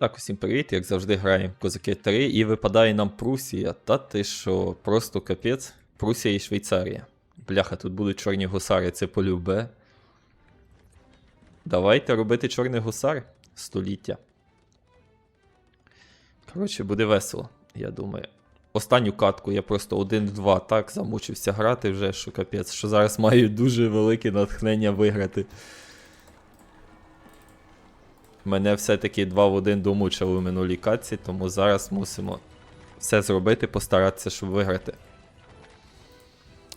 Так, усім привіт, як завжди граємо Козаки 3 і випадає нам Прусія. Та ти що, просто капець. Прусія і Швейцарія. Бляха, тут будуть чорні гусари, це полюбе. Давайте робити чорний гусар століття. Коротше, буде весело, я думаю. Останню катку я просто 1-2 так замучився грати вже, що капець, що зараз маю дуже велике натхнення виграти. Мене все-таки 2 в 1 домучили в минулій катці, тому зараз мусимо все зробити, постаратися, щоб виграти.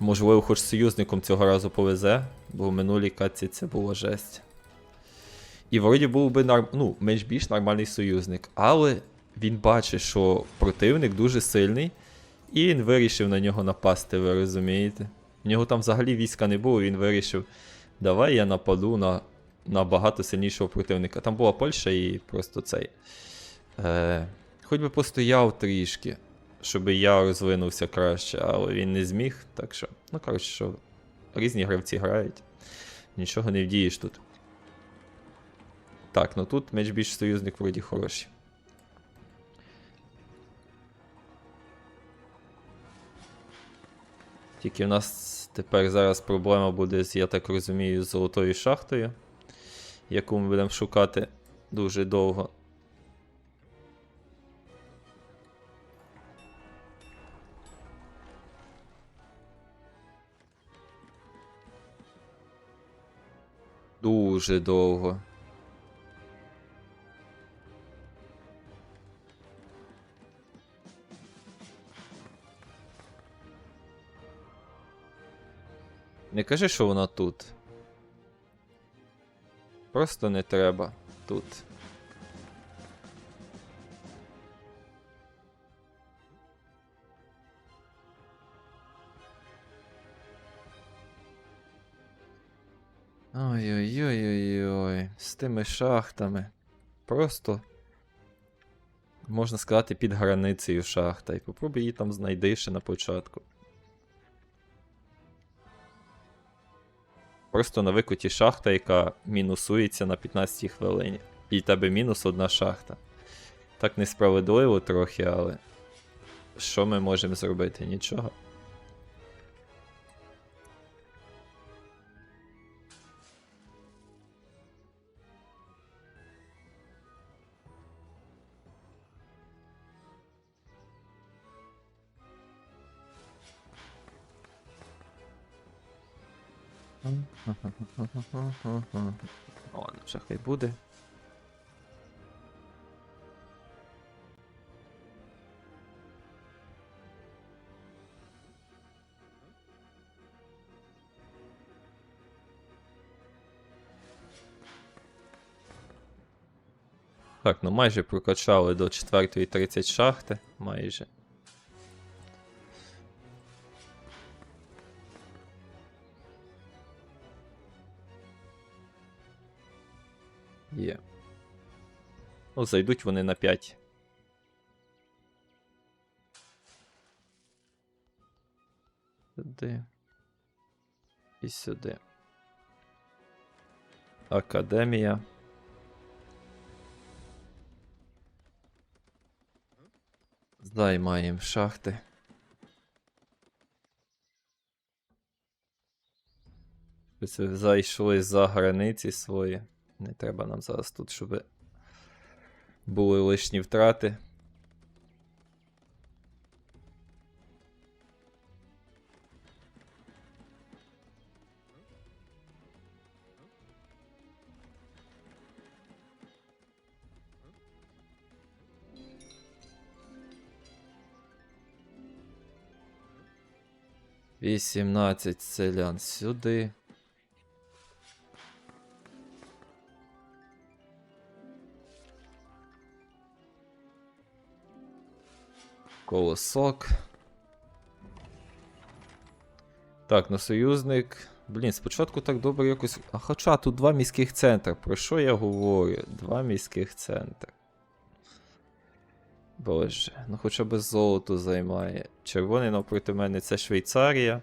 Можливо, хоч союзником цього разу повезе, бо в минулій катці це було жесть. І вроді був би нар... ну, менш більш нормальний союзник, але він бачить, що противник дуже сильний, і він вирішив на нього напасти, ви розумієте? В нього там взагалі війська не було, він вирішив, давай я нападу на набагато сильнішого противника. Там була Польща і просто цей. Е, Хоч би постояв трішки, щоб я розвинувся краще, але він не зміг. Так що, ну коротше, що різні гравці грають. Нічого не вдієш тут. Так, ну тут меч більш союзник вроді хороший. Тільки в нас тепер зараз проблема буде я так розумію, з золотою шахтою, яку ми будемо шукати дуже довго. Дуже довго. Не кажи, що вона тут. Просто не треба тут. Ой-ой-ой-ой-ой. З тими шахтами. Просто. Можна сказати, під границею шахта. І попробуй її там знайди ще на початку. Просто на викуті шахта, яка мінусується на 15 хвилині. І тебе мінус одна шахта. Так несправедливо трохи, але. Що ми можемо зробити? Нічого. О, ну вже хай буде. Так, ну майже прокачали до 4.30 шахти. Майже. Є. Ну, зайдуть вони на 5. Сюди. І сюди. Академія. Займаємо шахти. Зайшли за границі свої. Не треба нам зараз тут, щоб були лишні втрати. Вісімнадцять селян сюди. Колосок. Так, на союзник. Блін, спочатку так добре якось. А хоча тут два міських центри. Про що я говорю? Два міських центри. Боже, ну хоча б золото займає. Червоний навпроти мене це Швейцарія.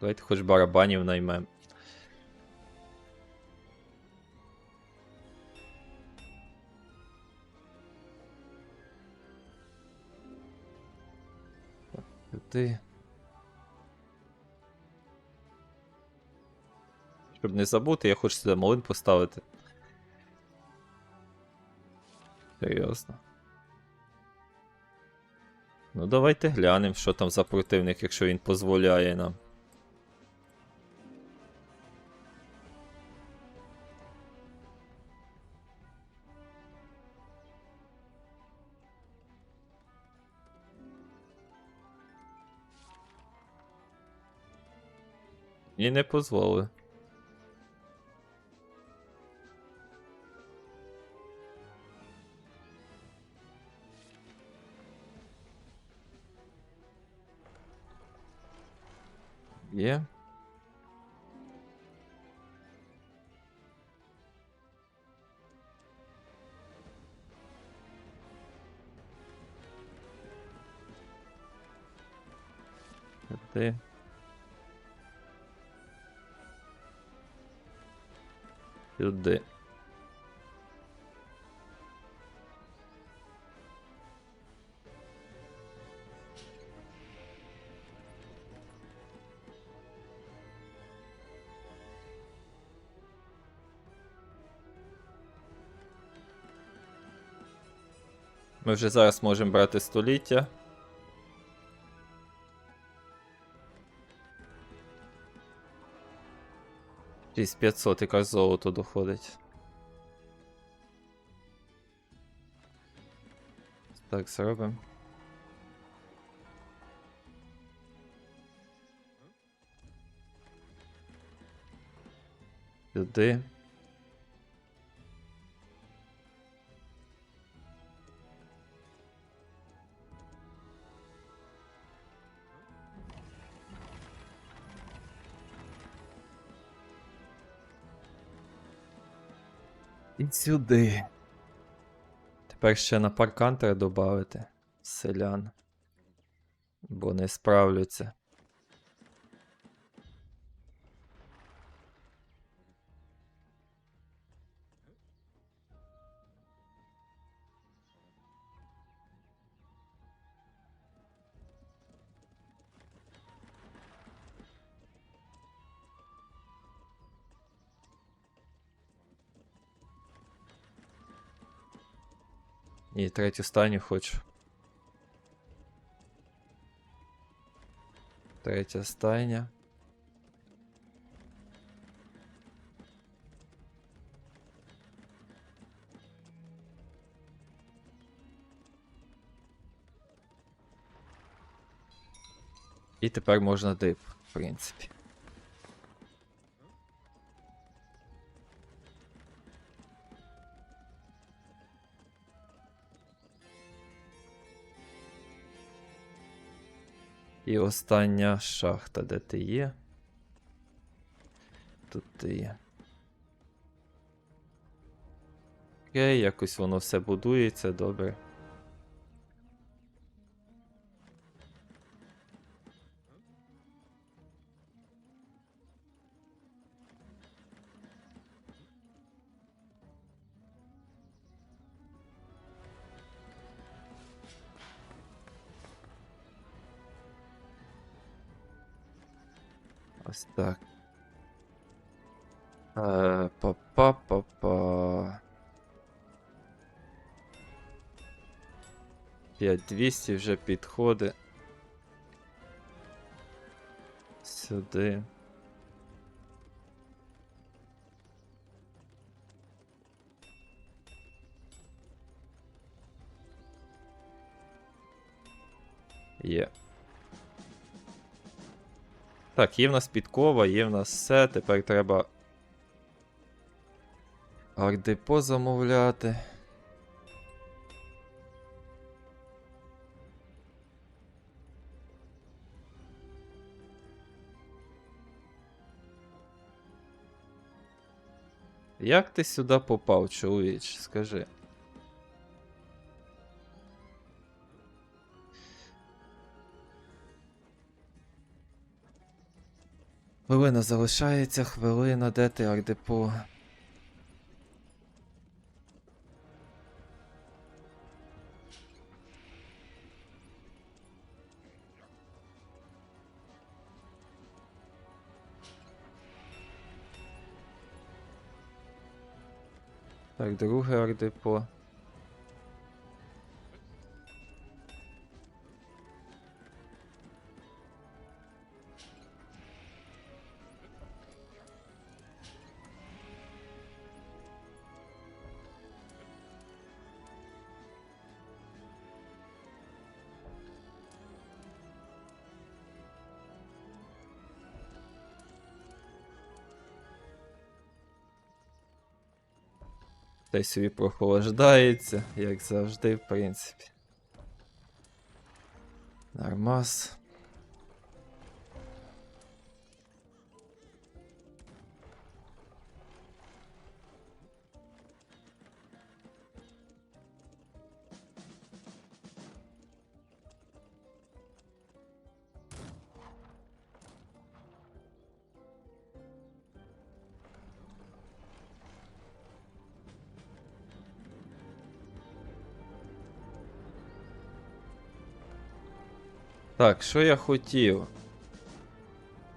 Давайте хоч барабанів наймем. Ти. Щоб не забути, я хочу сюди малин поставити. Серйозно. Ну, давайте глянемо, що там за противник, якщо він дозволяє нам. І не дозволили. Є. Сюди. Сюди. Ми вже зараз можемо брати століття. Шість 500 якраз золото доходить. Так, зробимо. Сюди. І сюди. Тепер ще на паркан треба додати селян. Бо не справляться. І третю стайню хочу. Третя стайня. І тепер можна дип, в принципі. І остання шахта, де ти є. Тут ти є. Окей, якось воно все будується, добре. Ось так. Е, Па-па-па-па. 5200 вже підходить. Сюди. Так, є в нас підкова, є в нас все. Тепер треба. Ардепо замовляти. Як ти сюди попав, чоловіч? Скажи. Хвилина залишається, хвилина, де ти, ардепо? Так, друге ардепо. Та й собі прохолаждається, як завжди, в принципі. Нормас. Так, що я хотів?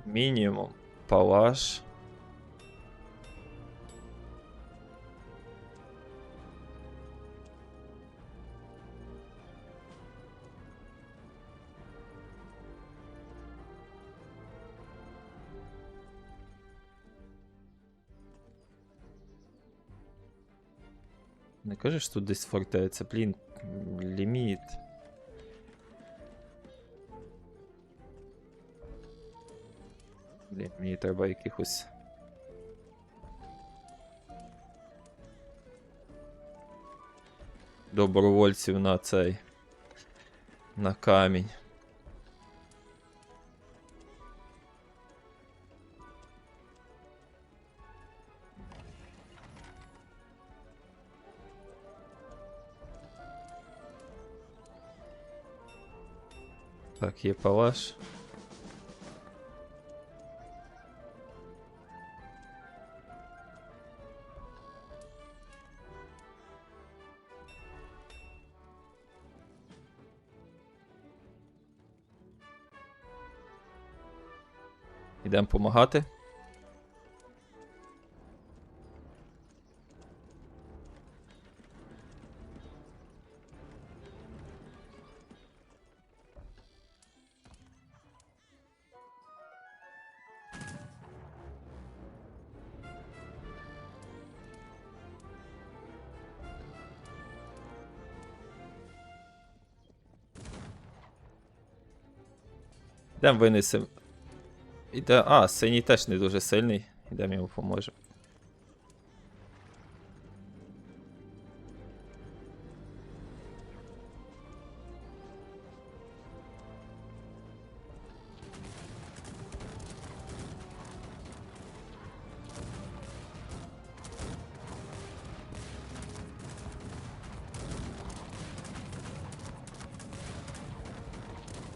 Мінімум. Палаш. Не кажеш тут десь фортеця, блін, ліміт. Мені треба якихось. Добровольців на цей. На камінь. Так, є палаш. Ідемо допомагати. Йдемо винесемо. Іде. А, синій теж не дуже сильний. Ідемо йому поможемо.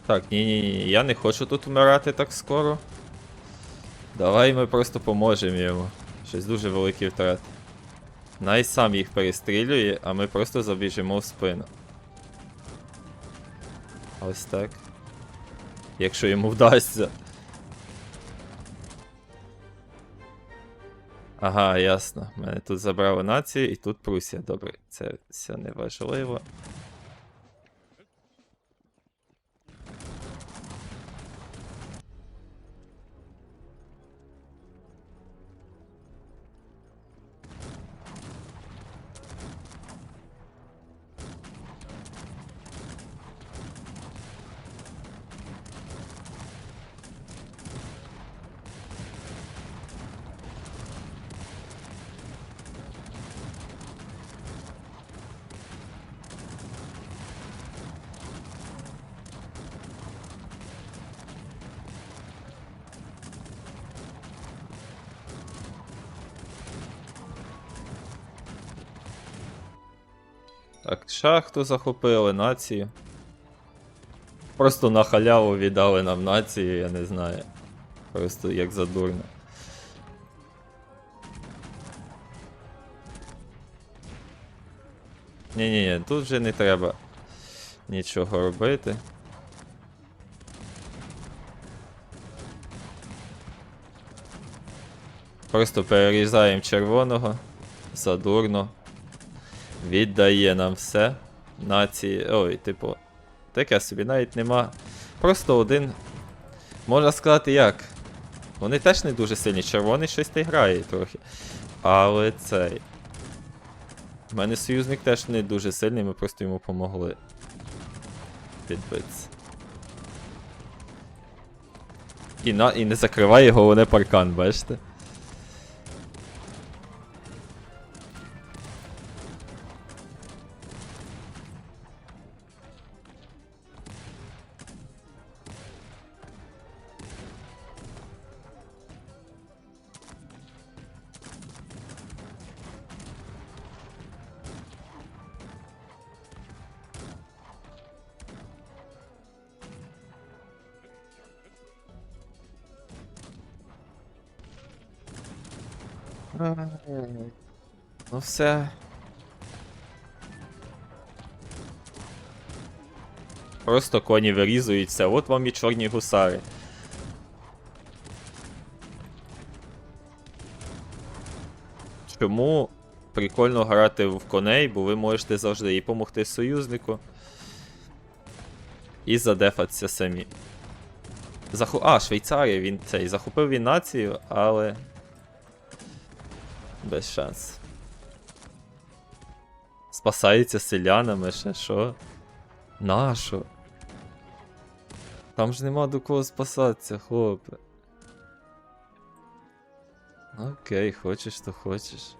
Так, ні-ні-ні, я не хочу тут вмирати так скоро. Давай ми просто поможемо йому. Щось дуже великі втрати. Най сам їх перестрілює, а ми просто забіжимо в спину. Ось так. Якщо йому вдасться. Ага, ясно. Мене тут забрали нації і тут Прусія. Добре, це все не важливо. Шахту захопили, націю. Просто на халяву віддали нам націю, я не знаю. Просто як задурно. Ні-ні-ні, тут вже не треба нічого робити. Просто перерізаємо червоного. Задурно. Віддає нам все. Нації. Ой, типу. Таке собі навіть нема. Просто один. Можна сказати як. Вони теж не дуже сильні. Червоний щось та грає трохи. Але цей. У мене союзник теж не дуже сильний, ми просто йому помогли. Підбитися. І, на, і не закриває головне паркан, бачите? Все. Просто коні вирізуються, от вам і чорні гусари. Чому прикольно грати в коней, бо ви можете завжди і допомогти союзнику. І задефатися самі. Заху... А, Швейцарія, він цей захопив він націю, але. Без шанс. Спасається селянами ще що? Нащо? Там ж нема до кого спасатися, хлопе. Окей, хочеш, то хочеш.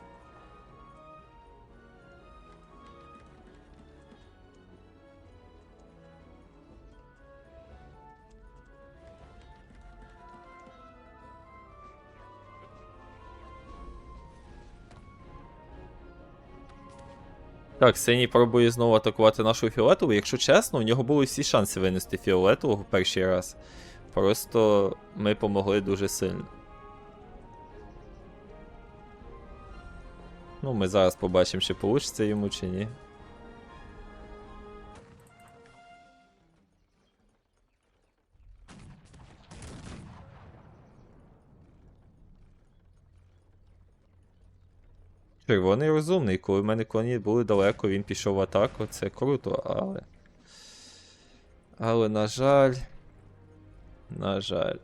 Так, синій пробує знову атакувати нашу фіолетового. Якщо чесно, у нього були всі шанси винести фіолетового перший раз. Просто ми помогли дуже сильно. Ну, ми зараз побачимо, чи вийде йому, чи ні. Червоний розумний, коли в мене коні були далеко, він пішов в атаку, це круто, але. Але, на жаль. На жаль.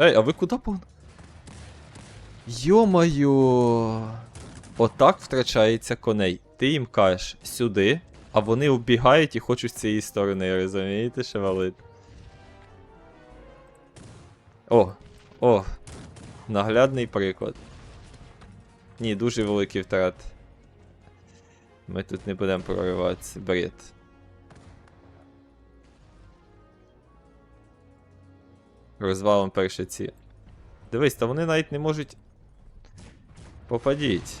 Ей, а ви куди пон? Йо-моє! Отак втрачається коней. Ти їм кажеш сюди, а вони вбігають і хочуть з цієї сторони, розумієте, що валить? О, о, наглядний приклад. Ні, дуже великий втрат. Ми тут не будемо прориватися, бред. Розвалом перші ці. Дивись, та вони навіть не можуть. Попадіть.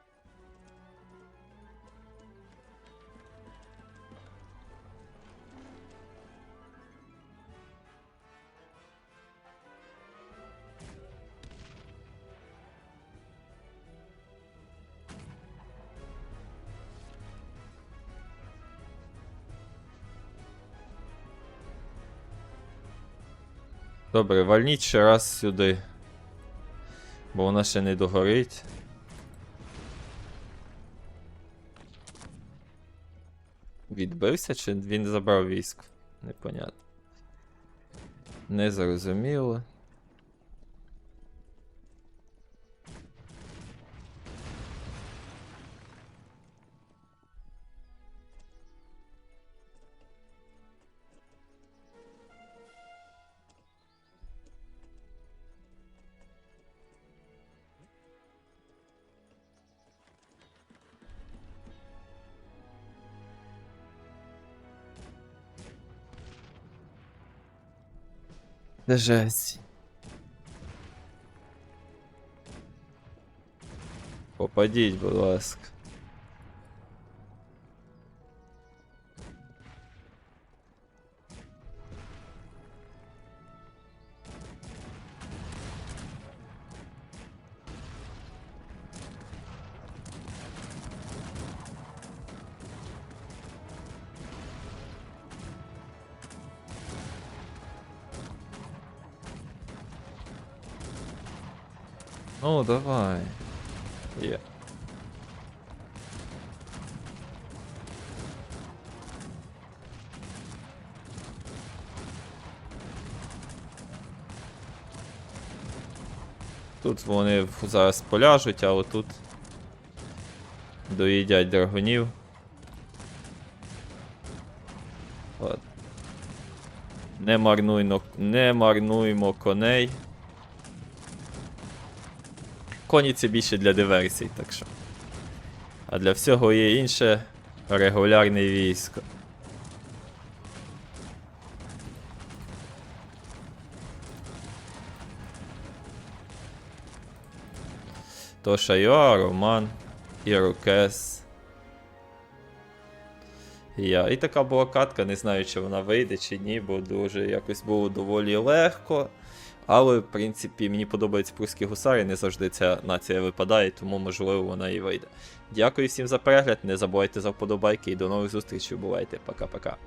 Добре, вальніть ще раз сюди. Бо вона ще не догорить. Відбився чи він забрав військ? Непонятно. Не зрозуміло. Це жесть. Попадіть, будь ласка. Ну, давай. Є. Тут вони зараз поляжуть, а отут доїдять драгунів. От. Не марнуйно, не марнуймо коней. Коні це більше для диверсій, так що. А для всього є інше регулярне військо. Тоша Йоа, Роман, Ірокес. Я. І така була катка, не знаю, чи вона вийде, чи ні, бо дуже якось було доволі легко. Але, в принципі, мені подобаються прусські гусари, не завжди ця нація випадає, тому можливо вона і вийде. Дякую всім за перегляд, не забувайте за вподобайки і до нових зустрічей. Бувайте, пока-пока.